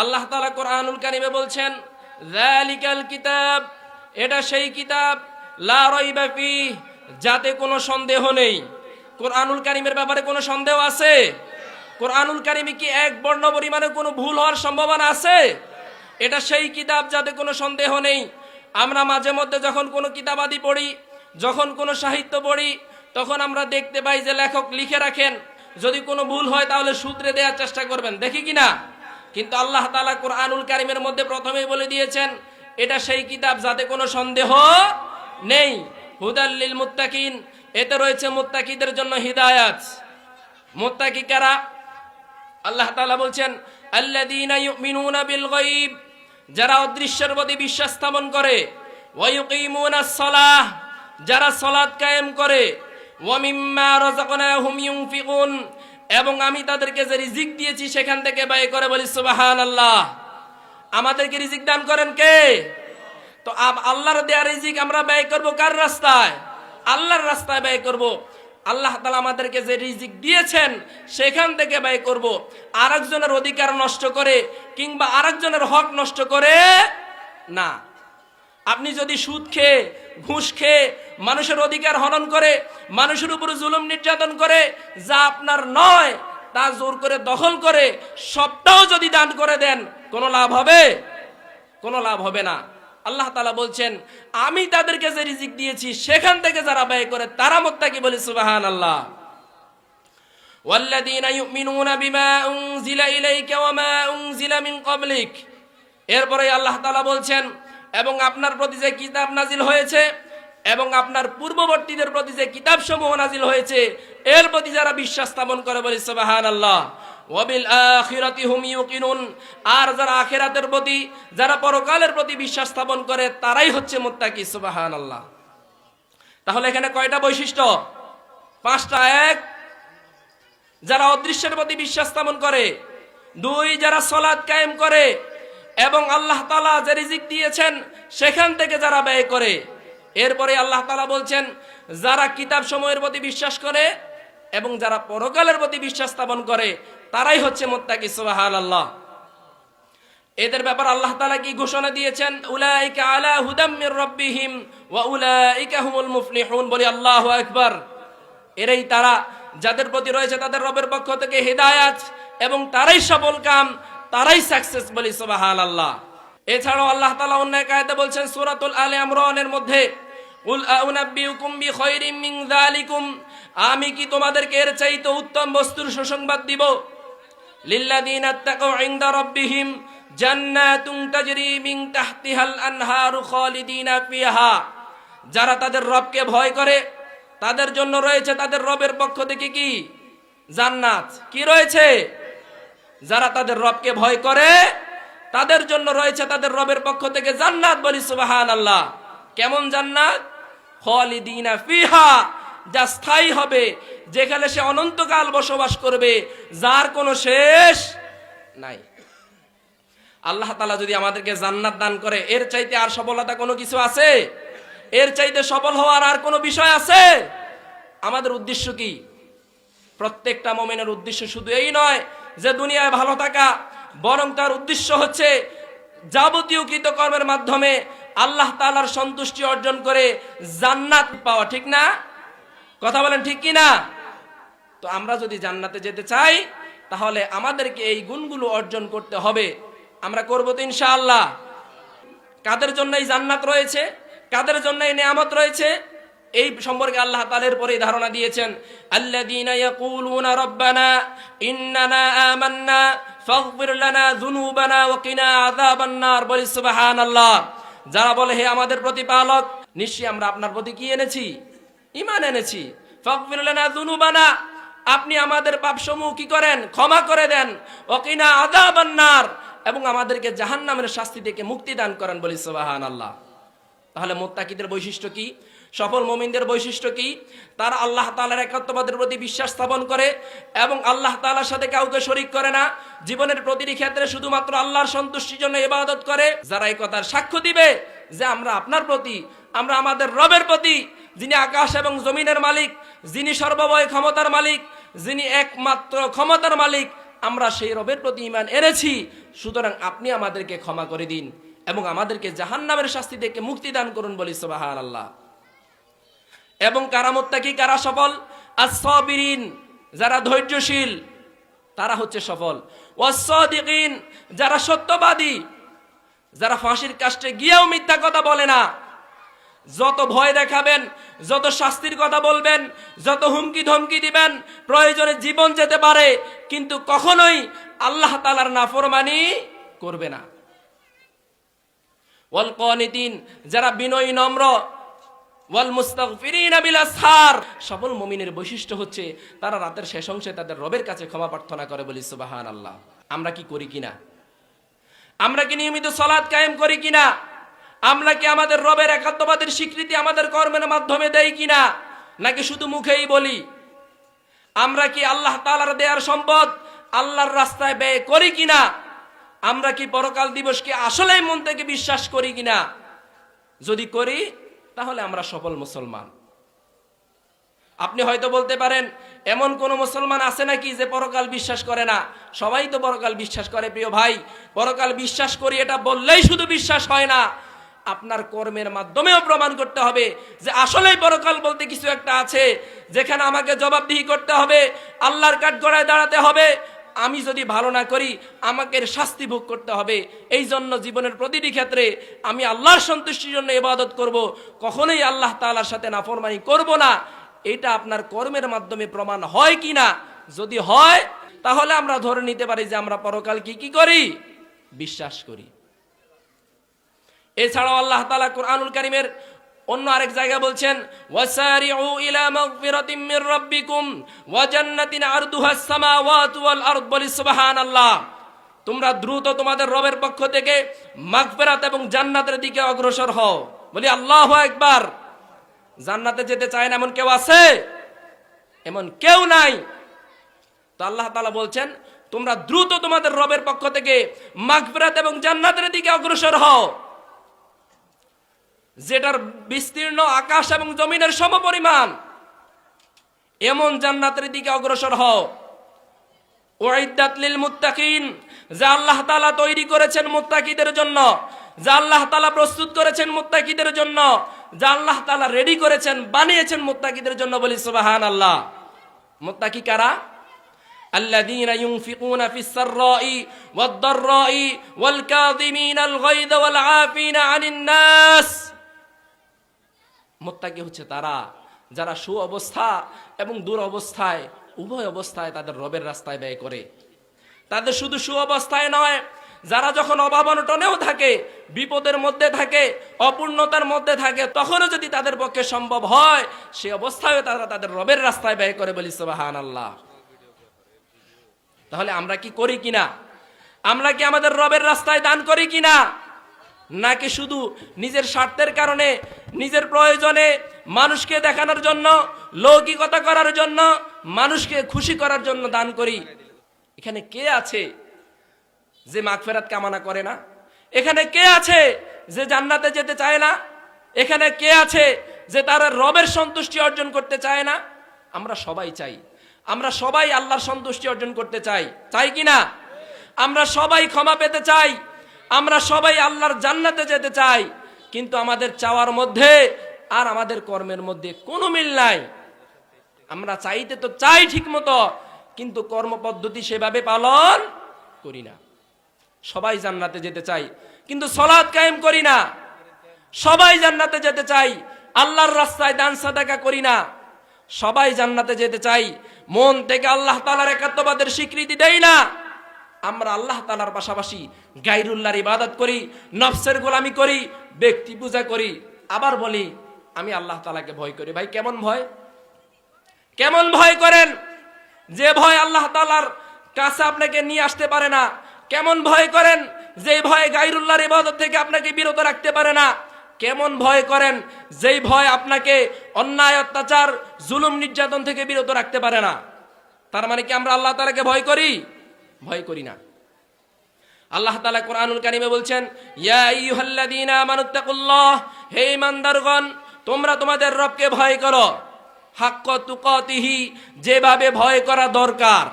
আল্লাহ তালা কোরআনুল কারিমে বলছেন কিতাব, এটা সেই কিতাব, লা রাইবা ফিহ, যাতে কোনো সন্দেহ নেই। কোরআনুল কারিমের ব্যাপারে কোনো সন্দেহ আছে? কোরআনুল কারিমে কি এক বর্ণ পরিমাণে কোনো ভুল হওয়ার সম্ভাবনা আছে? এটা সেই কিতাব যাতে কোনো সন্দেহ নেই। আমরা মাঝে মধ্যে যখন কোনো কিতাবাদি পড়ি, যখন কোনো সাহিত্য পড়ি, তখন আমরা দেখতে পাই যে লেখক লিখে রাখেন। যদি কোনো ভুল হয় তাহলে সূত্রে দেওয়ার চেষ্টা করবেন। দেখি কি না? কিন্তু আল্লাহ তালা কোরআনুল কারিমের মধ্যে প্রথমেই বলে দিয়েছেন, এটা সেই কিতাব যাতে কোনো সন্দেহ নেই। হুদাল্লিল মুত্তাকিন, এতে রয়েছে মুত্তাকিদের জন্য হিদায়াত। মুত্তাকি কারা? আল্লাহ তালা বলছেন, আল্লাযীনা ইউমিনুনা বিল গায়ব, যারা অদৃশ্যের প্রতি বিশ্বাস স্থাপন করে, ওয়া ইউকিমুনাস সালাহ, যারা সালাত কায়েম করে, ওয়া মিম্মা রাযাকনাহুম ইউনফিকুন এবং আমি তাদেরকে যে রিজিক দিয়েছি সেখান থেকে ব্যয় করে বলি সুবাহান আল্লাহ আমাদেরকে রিজিক দান করেন কে? তো আল্লাহর দেয়া রিজিক আমরা ব্যয় করব কার রাস্তায়? আল্লাহর রাস্তায় ব্যয় করব। আল্লাহ তালা আমাদেরকে যে রিজিক দিয়েছেন সেখান থেকে ব্যয় করব। আরেকজনের অধিকার নষ্ট করে কিংবা আরেকজনের হক নষ্ট করে না। আপনি যদি সুদ খেয়ে ঘুষ খেয়ে মানুষের অধিকার হনন করে মানুষের উপর জুলুম নির্যাতন করে যা আপনার নয় তা জোর করে দখল করে সবটাও যদি দান করে দেন কোনো লাভ হবে কোনো লাভ হবে না আল্লাহ তালা বলছেন আমি তাদেরকে যে রিজিক দিয়েছি সেখান থেকে যারা ব্যয় করে তারা মোত্তাকি বলি সুবাহান আল্লাহ والذين يؤمنون بما أنزل إليك وما أنزل من قبلك এরপরে আল্লাহ তালা বলছেন এবং আপনার প্রতি যে কিতাব নাজিল হয়েছে এবং আপনার পূর্ববর্তীদের প্রতি যে কিতাব সমূহ নাজিল হয়েছে, এর প্রতি যারা বিশ্বাস স্থাপন করে বলি সুবাহান আল্লাহ ওয়াবিল আখিরাতি হুম ইউকিনুন। আর যারা আখিরাতের প্রতি, যারা পরকালের প্রতি বিশ্বাস স্থাপন করে, তারাই হচ্ছে মুত্তাকি সুবাহান আল্লাহ তাহলে এখানে কয়টা বৈশিষ্ট্য? পাঁচটা, এক, যারা অদৃশ্যের প্রতি বিশ্বাস স্থাপন করে। দুই, যারা সলাদ কায়েম করে। এবং আল্লাহ তালা যে রিজিক দিয়েছেন, সেখান থেকে যারা ব্যয় করে, এরপরে আল্লাহ তালা বলছেন, যারা কিতাব সময়ের প্রতি বিশ্বাস করে এবং যারা পরকালের প্রতি বিশ্বাস স্থাপন করে, তারাই হচ্ছে মোত্তাকি সুবাহান আল্লাহ এদের ব্যাপার আল্লাহ তালা কি ঘোষণা দিয়েছেন? উলাইকা আলা হুদাম মির রাব্বিহিম ওয়া উলাইকা হুমুল মুফলিহুন। বলি আল্লাহু আকবার। এরাই তারা, যাদের প্রতি রয়েছে তাদের রবের পক্ষ থেকে হেদায়াত এবং তারাই সফল কাম তারাই সাকসেস বলি সুবাহান আল্লাহ এছাড়াও আল্লাহ তালা অন্য আয়াতে বলছেন, সূরাতুল আলে আমরনের মধ্যে আমি কি তোমাদেরকে এর চাইতে উত্তম বস্তুর সুসংবাদ দিব? ফিহা যারা তাদের রবকে ভয় করে, তাদের জন্য রয়েছে তাদের রবের পক্ষ থেকে কি? জান্নাত। কি রয়েছে? যারা তাদের রবকে ভয় করে, তাদের জন্য রয়েছে তাদের রবের পক্ষ থেকে জান্নাত। বলি সুবাহান আল্লাহ কেমন জান্নাত? খালিদিনা ফিহা, যা স্থায়ী হবে, যেখানে সে অনন্তকাল বসবাস করবে, যার কোনো শেষ নাই। আল্লাহ তালা যদি আমাদেরকে জান্নাত দান করে, এর চাইতে আর সফলতা কোনো কিছু আছে? এর চাইতে সফল হওয়ার আর কোনো বিষয় আছে? আমাদের উদ্দেশ্য কি? প্রত্যেকটা মোমেনের উদ্দেশ্য শুধু এই নয় যে দুনিয়ায় ভালো থাকা, বরং তার উদ্দেশ্য হচ্ছে যাবতীয় কৃতকর্মের মাধ্যমে আল্লাহ তালার সন্তুষ্টি অর্জন করে জান্নাত পাওয়া, ঠিক না? কথা বলেন ঠিক কি না তো আমরা যদি জান্নাতে যেতে চাই, তাহলে আমাদেরকে এই গুণগুলো অর্জন করতে হবে। আমরা করব তো ইনশাআল্লাহ। কাদের জন্য এই জান্নাত রয়েছে? কাদের জন্য এই নিয়ামত রয়েছে? এই সম্পর্কে আল্লাহ তালের পরে ধারণা দিয়েছেন ওয়া কিনা আযাবান যারা বলে, হে আমাদের প্রতিপালক, নিশ্চয়ই আমরা আপনার প্রতি কি এনেছি? ঈমান এনেছি। ফাগফির আপনি আমাদের পাপসমূহ কি করেন? ক্ষমা করে দেন। ওকিনা আযাবান নার এবং আমাদেরকে জাহান্নামের শাস্তি থেকে মুক্তি দান করেন, বলি, সুবহানাল্লাহ। তাহলে মোত্তাকিদের বৈশিষ্ট্য কি? সফল মোমিনদের বৈশিষ্ট্য কি? তারা আল্লাহ তালার একাত্মবাদের প্রতি বিশ্বাস স্থাপন করে এবং আল্লাহ তালার সাথে কাউকে শরিক করে না। জীবনের প্রতিটি ক্ষেত্রে শুধুমাত্র আল্লাহর সন্তুষ্টির জন্য ইবাদত করে। যারা এই কথার সাক্ষ্য দিবে যে আমরা আপনার প্রতি, আমরা আমাদের রবের প্রতি, যিনি আকাশ এবং জমিনের মালিক, যিনি সর্বময় ক্ষমতার মালিক, যিনি একমাত্র ক্ষমতার মালিক, আমরা সেই রবের প্রতি ইমান এনেছি। সুতরাং আপনি আমাদেরকে ক্ষমা করে দিন এবং আমাদেরকে জাহান্নামের শাস্তি থেকে মুক্তি দান করুন বলি সুবাহান আল্লাহ এবং কারামত্তা কি কারা সফল? আসবিরিন যারা ধৈর্যশীল, তারা হচ্ছে সফল। ওয়াসদিকিন যারা সত্যবাদী, যারা ফাঁসির কাষ্টে গিয়েও মিথ্যা কথা বলে না। যত ভয় দেখাবেন, যত শাস্তির কথা বলবেন, যত হুমকি ধমকি দিবেন, প্রয়োজনে জীবন যেতে পারে, কিন্তু কখনোই আল্লাহ তালার নাফরমানি করবে না। যারা বিনয়ী, নম্র ওয়াল সফল মুমিনের বৈশিষ্ট্য হচ্ছে, তারা রাতের শেষ অংশে তাদের রবের কাছে ক্ষমা প্রার্থনা করে বলি, সুবহানাল্লাহ। আমরা কি করি কিনা? আমরা কি নিয়মিত সলাৎ কায়েম করি কিনা? আমরা কি আমাদের রবের একাত্মবাদের স্বীকৃতি আমাদের কর্মের মাধ্যমে দেই কিনা? নাকি শুধু মুখেই বলি? আমরা কি আল্লাহ তালার দেয়ার সম্পদ, আল্লাহর রাস্তায় ব্যয় করি কিনা? আমরা কি পরকাল দিবসকে আসলেই মন থেকে বিশ্বাস করি কিনা? যদি করি তাহলে আমরা সফল মুসলমান। আপনি হয়তো বলতে পারেন, এমন কোন মুসলমান আছে নাকি যে পরকাল বিশ্বাস করে না? সবাই তো পরকাল বিশ্বাস করে, প্রিয় ভাই। পরকাল বিশ্বাস করি, এটা বললেই শুধু বিশ্বাস হয় না। আপনার কর্মের মাধ্যমেও প্রমাণ করতে হবে যে আসলেই পরকাল বলতে কিছু একটা আছে, যেখানে আমাকে জবাবদিহি করতে হবে, আল্লাহর কাঠগড়ায় দাঁড়াতে হবে আমি যদি ভালো না করি, আমাকে শাস্তি ভোগ করতে হবে। এই জন্য জীবনের প্রতিটি ক্ষেত্রে আমি আল্লাহর সন্তুষ্টির জন্য ইবাদত করব। কখনোই আল্লাহ তালার সাথে নাফরমানি করব না। এটা আপনার কর্মের মাধ্যমে প্রমাণ হয় কি না যদি হয়, তাহলে আমরা ধরে নিতে পারি যে আমরা পরকাল কি কি করি? বিশ্বাস করি। এছাড়াও আল্লাহ তাআলা কোরআনুল কারীমের অন্য আরেক জায়গায় বলছেন, ওয়াসারিউ ইলা মাগফিরাতিম মির রাব্বিকুম ওয়া জান্নাতিন আরদুহাস সামাওয়াতু ওয়াল আরদ বলি সুবহানাল্লাহ। তোমরা দ্রুত তোমাদের রবের পক্ষ থেকে মাগফিরাত এবং জান্নাতের দিকে অগ্রসর হও। বলি আল্লাহু আকবার। জান্নাতে যেতে চায় না এমন কেউ আছে? এমন কেউ নাই। তো আল্লাহ তাআলা বলছেন, তোমরা দ্রুত তোমাদের রবের পক্ষ থেকে মাগফিরাত এবং জান্নাতের দিকে অগ্রসর হও। যেটার বিস্তীর্ণ আকাশ এবং জমিনের সমপরিমাণ এমন জান্নাতের দিকে অগ্রসর হও ওয়াইদাত লিল মুত্তাকিন যা আল্লাহ তাআলা তৈরি করেছেন মুত্তাকিদের জন্য যা আল্লাহ তাআলা প্রস্তুত করেছেন মুত্তাকিদের জন্য যা আল্লাহ তাআলা রেডি করেছেন বানিয়েছেন মুত্তাকিদের জন্য বলি সুবহানাল্লাহ মুত্তাকি কারা الذين ينفقون في السراء والضراء والكاظمين الغيظ والعافين عن الناس মোত্তাকি হচ্ছে তারা, যারা সু অবস্থা এবং দূর অবস্থায় উভয় অবস্থায় তাদের রবের রাস্তায় ব্যয় করে। তাদের শুধু সু অবস্থায় নয়, যারা যখন অভাব অনটনেও থাকে, বিপদের মধ্যে থাকে, অপূর্ণতার মধ্যে থাকে, তখনও যদি তাদের পক্ষে সম্ভব হয়, সে অবস্থায় তারা তাদের রবের রাস্তায় ব্যয় করে বলি সুবাহান আল্লাহ তাহলে আমরা কি করি কিনা? আমরা কি আমাদের রবের রাস্তায় দান করি কিনা? নাকি শুধু নিজের স্বার্থের কারণে, নিজের প্রয়োজনে মানুষকে দেখানোর জন্য, লৌকিকতা করার জন্য, মানুষকে খুশি করার জন্য দান করি? এখানে কে আছে যে মাগফেরাত কামনা করে না? এখানে কে আছে যে জান্নাতে যেতে চায় না? এখানে কে আছে যে তারা রবের সন্তুষ্টি অর্জন করতে চায় না? আমরা সবাই চাই। আমরা সবাই আল্লাহর সন্তুষ্টি অর্জন করতে চাই। চাই কি না? আমরা সবাই ক্ষমা পেতে চাই। আমরা সবাই আল্লাহর জান্নাতে যেতে চাই, কিন্তু আমাদের চাওয়ার মধ্যে আর আমাদের কর্মের মধ্যে কোনো মিল নাই। আমরা চাইতে তো চাই ঠিক মতো, কিন্তু কর্মপদ্ধতি সেভাবে পালন করি না। সবাই জান্নাতে যেতে চাই, কিন্তু সলাদ কায়েম করি না। সবাই জান্নাতে যেতে চাই, আল্লাহর রাস্তায় দান সাদাকা করি না। সবাই জান্নাতে যেতে চাই, মন থেকে আল্লাহ তালার একাত্মবাদের স্বীকৃতি দেই না। আমরা আল্লাহ তালার পাশাপাশি গাইরুল্লাহর ইবাদত করি, নফসের গোলামি করি, ব্যক্তি পূজা করি। আবার বলি, আমি আল্লাহ তালাকে ভয় করি। ভাই, কেমন ভয়? কেমন ভয় করেন? যে ভয় আল্লাহ তালার কাছে আপনাকে নিয়ে আসতে পারে না। কেমন ভয় করেন? যে ভয় গাইরুল্লাহর ইবাদত থেকে আপনাকে বিরত রাখতে পারে না। কেমন ভয় করেন? যেই ভয় আপনাকে অন্যায়, অত্যাচার, জুলুম, নির্যাতন থেকে বিরত রাখতে পারে না। তার মানে কি আমরা আল্লাহ তালাকে ভয় করি? ভয় করি না। আল্লাহ তালা কোরআনুল কারিমে বলছেন হে ইমানদারগণ তোমরা তোমাদের রবকে ভয় করো। হাক্ক তুকতিহি, যেভাবে ভয় করা দরকার।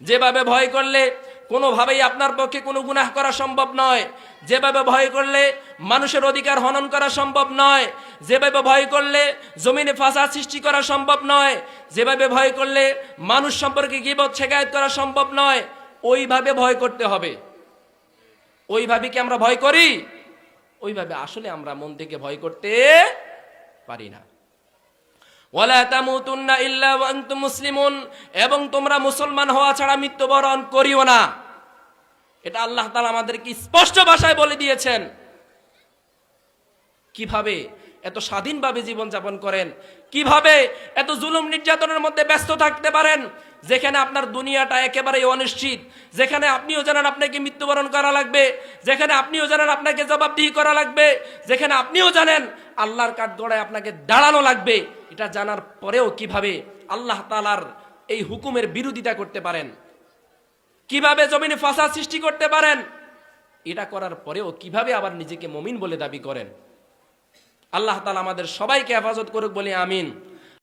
যেভাবে ভয় করলে কোনোভাবেই আপনার পক্ষে কোনো গুনাহ করা সম্ভব নয়। যেভাবে ভয় করলে মানুষের অধিকার হনন করা সম্ভব নয়। যেভাবে ভয় করলে জমিনে ফাঁসা সৃষ্টি করা সম্ভব নয়। যেভাবে ভয় করলে মানুষ সম্পর্কে গিবত, শেখায়ত করা সম্ভব নয়। ওইভাবে ভয় করতে হবে। ওইভাবে কি আমরা ভয় করি? ওইভাবে আসলে আমরা মন থেকে ভয় করতে পারি না। ওয়ালা তামুতুন্না ইল্লা ওয়া আনতুম এবং তোমরা মুসলমান হওয়া ছাড়া মৃত্যুবরণ করিও না। এটা আল্লাহ তাআলা আমাদেরকে স্পষ্ট ভাষায় বলে দিয়েছেন। কীভাবে এত স্বাধীনভাবে জীবনযাপন করেন? কীভাবে এত জুলুম নির্যাতনের মধ্যে ব্যস্ত থাকতে পারেন? যেখানে আপনার দুনিয়াটা একেবারে অনিশ্চিত, যেখানে আপনিও জানেন আপনাকে মৃত্যুবরণ করা লাগবে, যেখানে আপনিও জানেন আপনাকে জবাবদিহি করা লাগবে, যেখানে আপনিও জানেন আল্লাহর কাঠগড়ায় আপনাকে দাঁড়ানো লাগবে, এটা জানার পরেও কীভাবে আল্লাহ তালার এই হুকুমের বিরোধিতা করতে পারেন? কীভাবে জমিনে ফাসাদ সৃষ্টি করতে পারেন? এটা করার পরেও কীভাবে আবার নিজেকে মমিন বলে দাবি করেন? আল্লাহ তালা আমাদের সবাইকে হেফাজত করুক বলে আমিন।